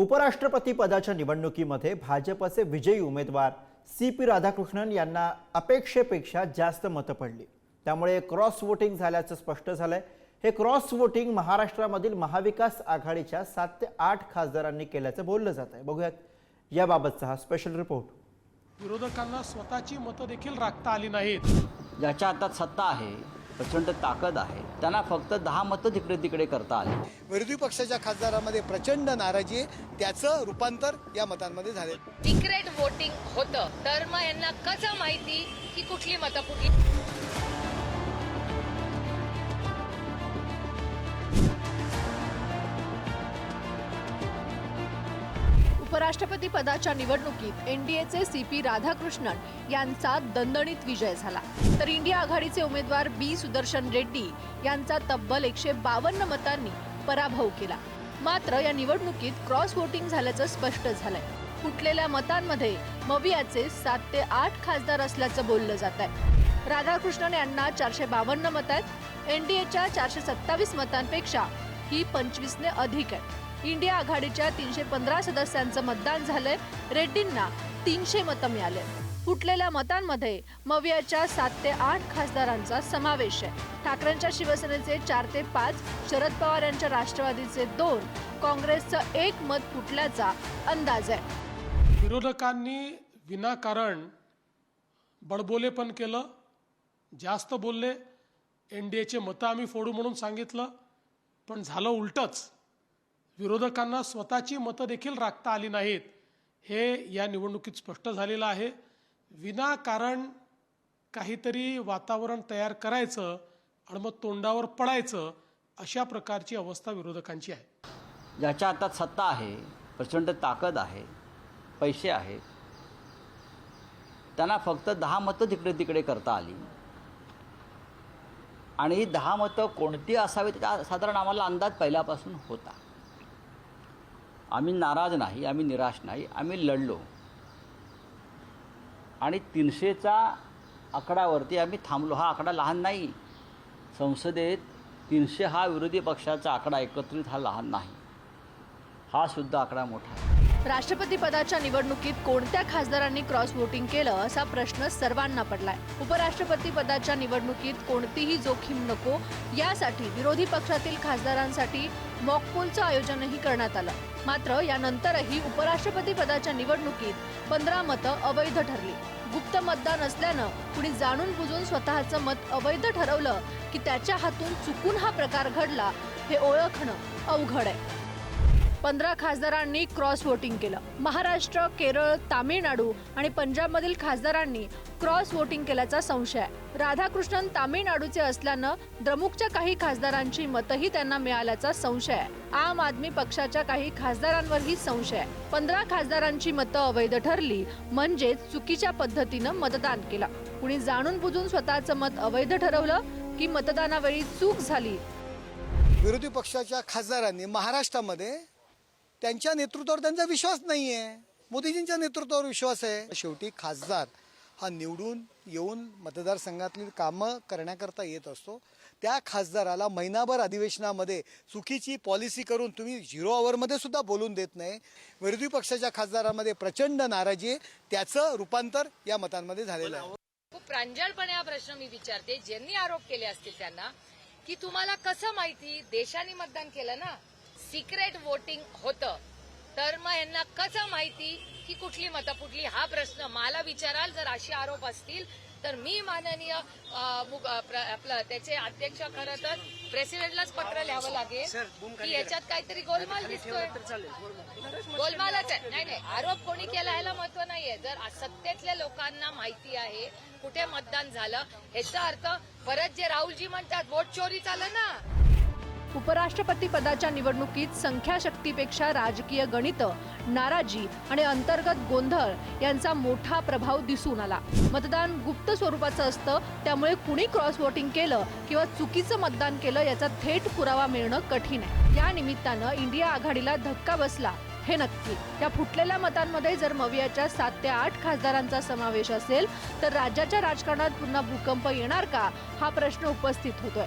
उपराष्ट्रपती पदाच्या निवडणुकीमध्ये भाजपचे विजयी उमेदवार सी पी राधाकृष्णन यांना अपेक्षेपेक्षा जास्त मतं पडली. त्यामुळे क्रॉस वोटिंग झाल्याचं स्पष्ट झालंय. हे क्रॉस वोटिंग महाराष्ट्रामधील महाविकास आघाडीच्या सात ते आठ खासदारांनी केल्याचं बोललं जात आहे. बघूयात याबाबतचा हा स्पेशल रिपोर्ट विरोधकांना स्वतःची मतं देखील राखता आली नाहीत. ज्याच्या हातात सत्ता आहे प्रचंड ताकद आहे. त्यांना फक्त दहा मतं तिकडे तिकडे करता आली. विरोधी पक्षाच्या खासदारामध्ये प्रचंड नाराजी आहे. त्याचं रूपांतर या मतांमध्ये झाले सिक्रेट वोटिंग होतं. तर मग यांना कसं माहिती की कुठली मतं कुठली? राष्ट्रपती पदाच्या निवडणुकीत एनडीएचे सी पी राधाकृष्णन यांचा दणदणीत विजय झाला. तर इंडिया आघाडीचे उमेदवार बी सुदर्शन रेड्डी यांचा तब्बल एकशे बावन्न मतांनी पराभव केला. मात्र या निवडणुकीत क्रॉस वोटिंग झाल्याचं स्पष्ट झालंय. फुटलेल्या मतांमध्ये मवियाचे सात ते आठ खासदार असल्याचं बोललं जात आहे राधाकृष्णन यांना चारशे बावन्न मत आहेत. एनडीएच्या चारशे सत्तावीस मतांपेक्षा ही पंचवीसने अधिक आहे इंडिया आघाडीच्या तीनशे पंधरा सदस्यांचं मतदान झालंय. रेड्डींना तीनशे मतं मिळाले. फुटलेल्या मतांमध्ये मवियाच्या सात ते आठ खासदारांचा समावेश आहे. ठाकरेंच्या शिवसेनेचे चार ते पाच शरद पवार यांच्या राष्ट्रवादीचे दोन काँग्रेसचं एक मत फुटल्याचा अंदाज आहे. विरोधकांनी विनाकारण बडबोलेपण केलं जास्त बोलले एन डी एचे मतं आम्ही फोडू म्हणून सांगितलं पण झालं उलटंच. विरोधकांना स्वतःची मतं देखील राखता आली नाहीत. हे या निवडणुकीत स्पष्ट झालेलं आहे. विनाकारण काहीतरी वातावरण तयार करायचं आणि मग तोंडावर पडायचं अशा प्रकारची अवस्था विरोधकांची आहे. ज्याच्या हातात सत्ता आहे प्रचंड ताकद आहे पैसे आहेत त्यांना फक्त दहा मतं तिकडे तिकडे करता आली. आणि ही दहा मतं कोणती असावीत का साधारण आम्हाला अंदाज पहिल्यापासून होता. आम्ही नाराज नाही आम्ही निराश नाही आम्ही लढलो. आणि तीनशेचा आकडावरती आम्ही थांबलो. हा आकडा लहान नाही. संसदेत तीनशे हा विरोधी पक्षाचा आकडा एकत्रित हा लहान नाही. हा सुद्धा आकडा मोठा आहे. राष्ट्रपती पदाच्या निवडणुकीत कोणत्या खासदारांनी क्रॉस वोटिंग केलं असा प्रश्न सर्वांना पडलाय. उपराष्ट्रपती पदाच्या निवडणुकीत कोणतीही जोखीम नको यासाठी विरोधी पक्षातील खासदारांसाठी मॉकपोलचं आयोजनही करण्यात आलं. मात्र यानंतरही उपराष्ट्रपती पदाच्या निवडणुकीत पंधरा मतं अवैध ठरली. गुप्त मतदान असल्यानं कुणी जाणून बुजून स्वतःचं मत अवैध ठरवलं की त्याच्या हातून चुकून हा प्रकार घडला हे ओळखणं अवघड आहे. पंधरा खासदारांनी क्रॉस वोटिंग केलं. महाराष्ट्र केरळ तामिळनाडू आणि पंजाबमधील खासदारांनी क्रॉस वोटिंग केल्याचा संशय आहे. राधाकृष्णन तामिळनाडूचे असल्यानं द्रमुकच्या काही खासदारांची मतही त्यांना मिळाल्याचा संशय आहे. आम आदमी पक्षाच्या काही खासदारांवरही संशय आहे. पंधरा खासदारांची मतं अवैध ठरली म्हणजे चुकीच्या पद्धतीनं मतदान केलं. कुणी जाणून बुजून स्वतःचं मत अवैध ठरवलं की मतदानावेळी चूक झाली? विरोधी पक्षाच्या खासदारांनी महाराष्ट्रामध्ये त्यांच्या नेतृत्वावर त्यांचा विश्वास नाही आहे मोदीजींच्या नेतृत्वावर विश्वास आहे. शेवटी खासदार हा निवडून येऊन मतदारसंघातली कामं करण्याकरता येत असतो. त्या खासदाराला महिनाभर अधिवेशनामध्ये चुकीची पॉलिसी करून तुम्ही झिरो आवरमध्ये सुद्धा बोलून देत नाही. विरोधी पक्षाच्या खासदारामध्ये प्रचंड नाराजी आहे. त्याचं रूपांतर या मतांमध्ये झालेलं आहे. खूप प्रांजळपणे हा प्रश्न मी विचारते. ज्यांनी आरोप केले असतील त्यांना की तुम्हाला कसं माहिती? देशाने मतदान केलं ना? सिक्रेट वोटिंग होतं. तर मग यांना कसं माहिती? की कुठली मतं कुठली हा प्रश्न मला विचाराल जर असे आरोप असतील तर मी माननीय आपलं त्याचे अध्यक्ष खरं तर प्रेसिडेंटलाच पत्र लिहावं लागेल. की याच्यात काहीतरी गोलमाल दिसतोय. गोलमालच आहे. नाही नाही आरोप कोणी केला ह्याला महत्त्व नाहीये. जर सत्तेतल्या लोकांना माहिती आहे कुठे मतदान झालं ह्याचा अर्थ परत जे राहुलजी म्हणतात वोट चोरी झालं ना. उपराष्ट्रपती पदाच्या निवडणुकीत संख्याशक्तीपेक्षा राजकीय गणित नाराजी आणि अंतर्गत गोंधळ यांचा मोठा प्रभाव दिसून आला. मतदान गुप्त स्वरूपाचं असतं त्यामुळे कुणी क्रॉस वोटिंग केलं किंवा चुकीचं मतदान केलं याचा थेट पुरावा मिळणं कठीण आहे. या निमित्तानं इंडिया आघाडीला धक्का बसला हे नक्की. या फुटलेल्या मतांमध्ये जर मवियाच्या सात ते आठ खासदारांचा समावेश असेल तर राज्याच्या राजकारणात पुन्हा भूकंप येणार का? हा प्रश्न उपस्थित होतोय.